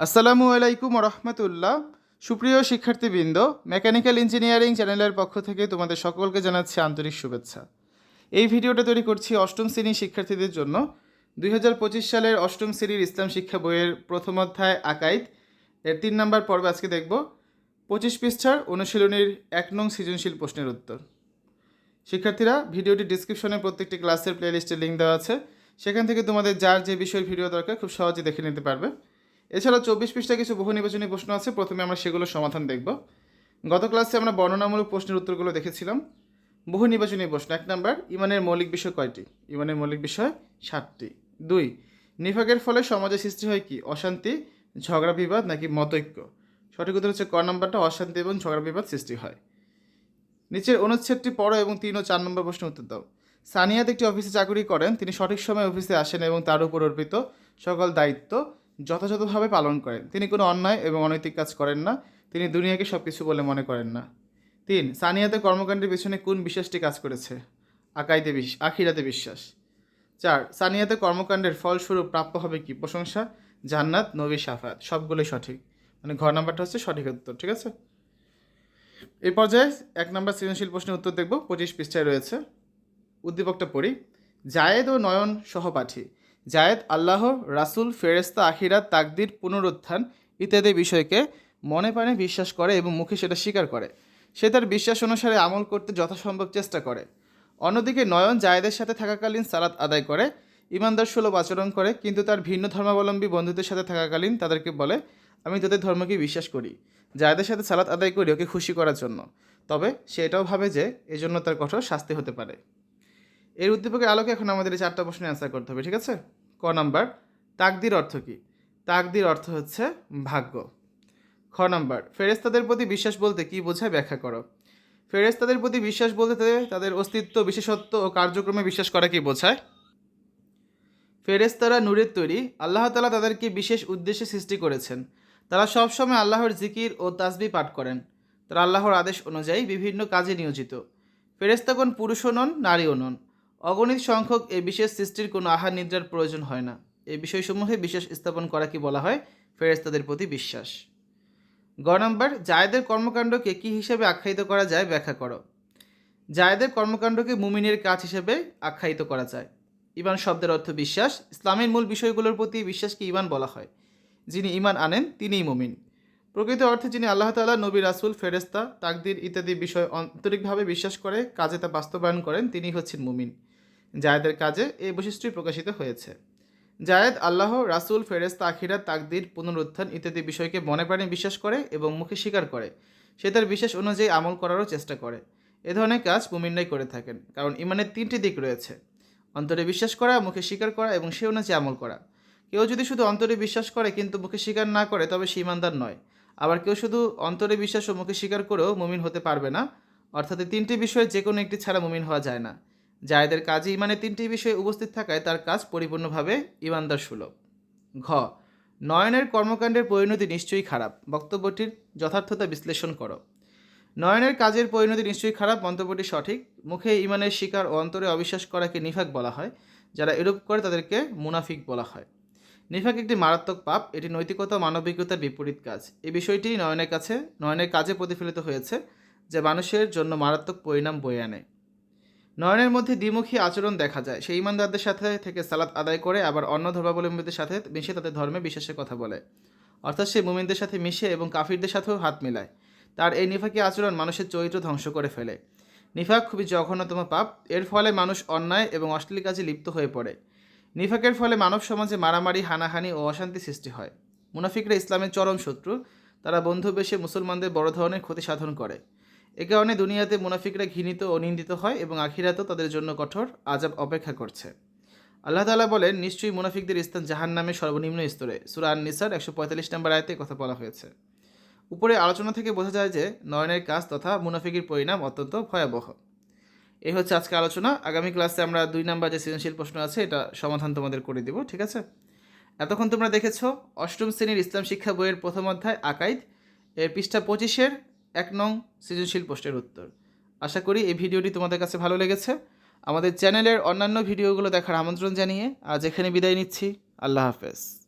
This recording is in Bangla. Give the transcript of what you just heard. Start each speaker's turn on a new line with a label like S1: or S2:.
S1: আসসালামু আলাইকুম রহমতুল্লাহ সুপ্রিয় শিক্ষার্থীবৃন্দ, মেকানিক্যাল ইঞ্জিনিয়ারিং চ্যানেলের পক্ষ থেকে তোমাদের সকলকে জানাচ্ছি আন্তরিক শুভেচ্ছা। এই ভিডিওটা তৈরি করছি অষ্টম শ্রেণির শিক্ষার্থীদের জন্য। দুই হাজার পঁচিশ সালের অষ্টম শ্রেণির ইসলাম শিক্ষা বইয়ের প্রথম অধ্যায় আকাইদ। এর তিন নম্বর পর্বে আজকে দেখব পঁচিশ পৃষ্ঠার অনুশীলনীর এক নং সৃজনশীল প্রশ্নের উত্তর। শিক্ষার্থীরা, ভিডিওটি ডিসক্রিপশনে প্রত্যেকটি ক্লাসের প্লেলিস্টের লিঙ্ক দেওয়া আছে। সেখান থেকে তোমাদের যার যে বিষয়ের ভিডিও দরকার, খুব সহজে দেখে নিতে পারবে। এছাড়াও চব্বিশ পৃষ্ঠা কিছু বহু নির্বাচনী প্রশ্ন আছে। প্রথমে আমরা সেগুলোর সমাধান দেখব। গত ক্লাসে আমরা বর্ণনামূলক প্রশ্নের উত্তরগুলো দেখেছিলাম। বহু নির্বাচনী প্রশ্ন, এক নম্বর, ইমানের মৌলিক বিষয় কয়টি? ইমানের মৌলিক বিষয় সাতটি। দুই, নিফাকের ফলে সমাজে সৃষ্টি হয় কি? অশান্তি, ঝগড়া, বিবাদ নাকি মতৈক্য? সঠিক উত্তর হচ্ছে ক নাম্বারটা, অশান্তি এবং ঝগড়া, বিবাদ সৃষ্টি হয়। নিচের অনুচ্ছেদটি পড়ো এবং তিন ও চার নম্বর প্রশ্ন উত্তর দাও। সানিয়াত একটি অফিসে চাকরি করেন। তিনি সঠিক সময়ে অফিসে আসেন এবং তার উপর অর্পিত সকল দায়িত্ব যথাযথভাবে পালন করেন। তিনি কোনো অন্যায় এবং অনৈতিক কাজ করেন না। তিনি দুনিয়াকে সব কিছু বলে মনে করেন না। তিন, সানিয়াতে কর্মকাণ্ডের পিছনে কোন বিশ্বাসটি কাজ করেছে? আকাইতে বিশ্বাস আখিরাতে বিশ্বাস। চার, সানিয়াতে কর্মকাণ্ডের ফলস্বরূপ প্রাপ্য হবে কি? প্রশংসা, জান্নাত, নবী সাফাত, সবগুলোই সঠিক। মানে ঘর নাম্বারটা হচ্ছে সঠিক উত্তর, ঠিক আছে? এই পর্যায়ে এক নম্বর সৃজনশীল প্রশ্নের উত্তর দেখব। পঁচিশ পৃষ্ঠায় রয়েছে। উদ্দীপকটা পড়ি। জায়েদ ও নয়ন সহপাঠী। জায়েদ আল্লাহ, রাসুল ফেরেস্তা আখিরাত, তাকদির, পুনরুত্থান ইত্যাদি বিষয়কে মনে প্রাণে বিশ্বাস করে এবং মুখে সেটা স্বীকার করে। সে তার বিশ্বাস অনুসারে আমল করতে যথাসম্ভব চেষ্টা করে। অন্যদিকে নয়ন জায়েদের সাথে থাকাকালীন সালাত আদায় করে, ইমানদার সুলভ আচরণ করে, কিন্তু তার ভিন্ন ধর্মাবলম্বী বন্ধুদের সাথে থাকাকালীন তাদেরকে বলে, আমি তোদের ধর্মকে বিশ্বাস করি। জায়েদের সাথে সালাত আদায় করি ওকে খুশি করার জন্য। তবে সে এটাও ভাবে যে, এজন্য তার কঠোর শাস্তি হতে পারে। এর উদ্দীপকের আলোকে এখন আমাদের এই চারটা প্রশ্নের অ্যান্সার করতে হবে, ঠিক আছে? ক নাম্বার, তাকদির অর্থ কী? তাকদির অর্থ হচ্ছে ভাগ্য। খ নাম্বার ফেরেস্তাদের প্রতি বিশ্বাস বলতে কি বোঝায় ব্যাখ্যা করো। ফেরেস্তাদের প্রতি বিশ্বাস বলতে তাদের অস্তিত্ব, বিশেষত্ব ও কার্যক্রমে বিশ্বাস করা কি বোঝায়? ফেরেস্তারা নূরের তৈরি, আল্লাহ তালা তাদেরকে বিশেষ উদ্দেশ্যে সৃষ্টি করেছেন। তারা সবসময় আল্লাহর জিকির ও তাসবি পাঠ করেন। তারা আল্লাহর আদেশ অনুযায়ী বিভিন্ন কাজে নিয়োজিত। ফেরেস্তাগণ পুরুষও নন, নারীও নন। অগণিত সংখ্যক এই বিশেষ সৃষ্টির কোনো আহার নিদ্রার প্রয়োজন হয় না। এই বিষয়সমূহে বিশ্বাস স্থাপন করা কি বলা হয়? ফেরেস্তাদের প্রতি বিশ্বাস। গ নম্বর, জায়েদের কর্মকাণ্ডকে কী হিসেবে আখ্যায়িত করা যায় ব্যাখ্যা করো। জায়েদের কর্মকাণ্ডকে মুমিনের কাজ হিসেবে আখ্যায়িত করা যায়। ইমান শব্দের অর্থ বিশ্বাস। ইসলামের মূল বিষয়গুলোর প্রতি বিশ্বাসকে ইমান বলা হয়। যিনি ইমান আনেন, তিনিই মুমিন। প্রকৃত অর্থে যিনি আল্লাহ তালা নবী, রাসুল ফেরেস্তা তাকদির ইত্যাদি বিষয় আন্তরিকভাবে বিশ্বাস করে, কাজে তা বাস্তবায়ন করেন তিনি হচ্ছেন মুমিন। জায়েদের কাজে এই বৈশিষ্ট্যই প্রকাশিত হয়েছে। জায়েদ, আল্লাহ, রাসুল ফেরেস্তা আখিরাত তাকদির, পুনরুত্থান ইত্যাদি বিষয়কে মনে প্রাণে বিশ্বাস করে এবং মুখে স্বীকার করে। সে তার বিশ্বাস অনুযায়ী আমল করারও চেষ্টা করে। এ ধরনের কাজ মুমিনরাই করে থাকেন, কারণ ইমানের তিনটি দিক রয়েছে। অন্তরে বিশ্বাস করা, মুখে স্বীকার করা এবং সে অনুযায়ী আমল করা। কেউ যদি শুধু অন্তরে বিশ্বাস করে কিন্তু মুখে স্বীকার না করে, তবে সে ইমানদার নয়। আবার কেউ শুধু অন্তরে বিশ্বাস ও মুখে স্বীকার করেও মুমিন হতে পারবে না, অর্থাৎ তিনটি বিষয়ে যে কোনো একটি ছাড়া মুমিন হওয়া যায় না। জায়েদের কাজে ইমানের তিনটি বিষয়ে উপস্থিত থাকায় তার কাজ পরিপূর্ণভাবে ইমানদার সুলভ। ঘ, নয়নের কর্মকাণ্ডের পরিণতি নিশ্চয়ই খারাপ, বক্তব্যটির যথার্থতা বিশ্লেষণ করো। নয়নের কাজের পরিণতি নিশ্চয়ই খারাপ, মন্তব্যটি সঠিক। মুখে ইমানের শিকার ও অন্তরে অবিশ্বাস করাকে নিফাক বলা হয়, যারা এরূপ করে তাদেরকে মুনাফিক বলা হয়। নিফাক একটি মারাত্মক পাপ, এটি নৈতিকতা মানবিকতার বিপরীত কাজ। এই বিষয়টি নয়নের কাছে, নয়নের কাজে প্রতিফলিত হয়েছে, যা মানুষের জন্য মারাত্মক পরিণাম বয়ে আনে। নয়নের মধ্যে দ্বিমুখী আচরণ দেখা যায়। সেই ইমানদারদের সাথে থেকে সালাত আদায় করে আবার অন্য ধর্মাবলম্বীদের সাথে মিশে তাদের ধর্মে বিশ্বাসের কথা বলে। অর্থাৎ সে মুমিনদের সাথে মিশে এবং কাফিরদের সাথেও হাত মেলায়। তার এই নিফাকি আচরণ মানুষের চরিত্র ধ্বংস করে ফেলে। নিফাক খুবই জঘন্যতম পাপ। এর ফলে মানুষ অন্যায় এবং অশ্লীল কাজে লিপ্ত হয়ে পড়ে। নিফাকের ফলে মানব সমাজে মারামারি, হানাহানি ও অশান্তি সৃষ্টি হয়। মুনাফিকরা ইসলামের চরম শত্রু। তারা বন্ধু বেশে মুসলমানদের বড় ধরনের ক্ষতি সাধন করে। এ কারণে দুনিয়াতে মুনাফিকরা ঘৃণিত ও নিন্দিত হয় এবং আখিরাতও তাদের জন্য কঠোর আজাব অপেক্ষা করছে। আল্লাহ তালা বলেন, নিশ্চয়ই মুনাফিকদের স্থান জাহান নামে সর্বনিম্ন স্তরে। সুরান নিসার একশো পঁয়তাল্লিশ নম্বর আয়তে কথা বলা হয়েছে। উপরে আলোচনা থেকে বোঝা যায় যে, নয়নের কাজ তথা মুনাফিকের পরিণাম অত্যন্ত ভয়াবহ। এই হচ্ছে আজকে আলোচনা। আগামী ক্লাসে আমরা দুই নাম্বার যে সৃজনশীল প্রশ্ন আছে, এটা সমাধান তোমাদের করে দিব, ঠিক আছে? এতক্ষণ তোমরা দেখেছ, অষ্টম শ্রেণির ইসলাম শিক্ষা বইয়ের প্রথম অধ্যায় আকাইদ। এর পৃষ্ঠা পঁচিশের এক নং সৃজনশীল প্রশ্নের উত্তর। আশা করি এই ভিডিওটি তোমাদের কাছে ভালো লেগেছে। আমাদের চ্যানেলের অন্যান্য ভিডিওগুলো দেখার আমন্ত্রণ জানিয়ে আজ এখানে বিদায় নিচ্ছি। আল্লাহ হাফেজ।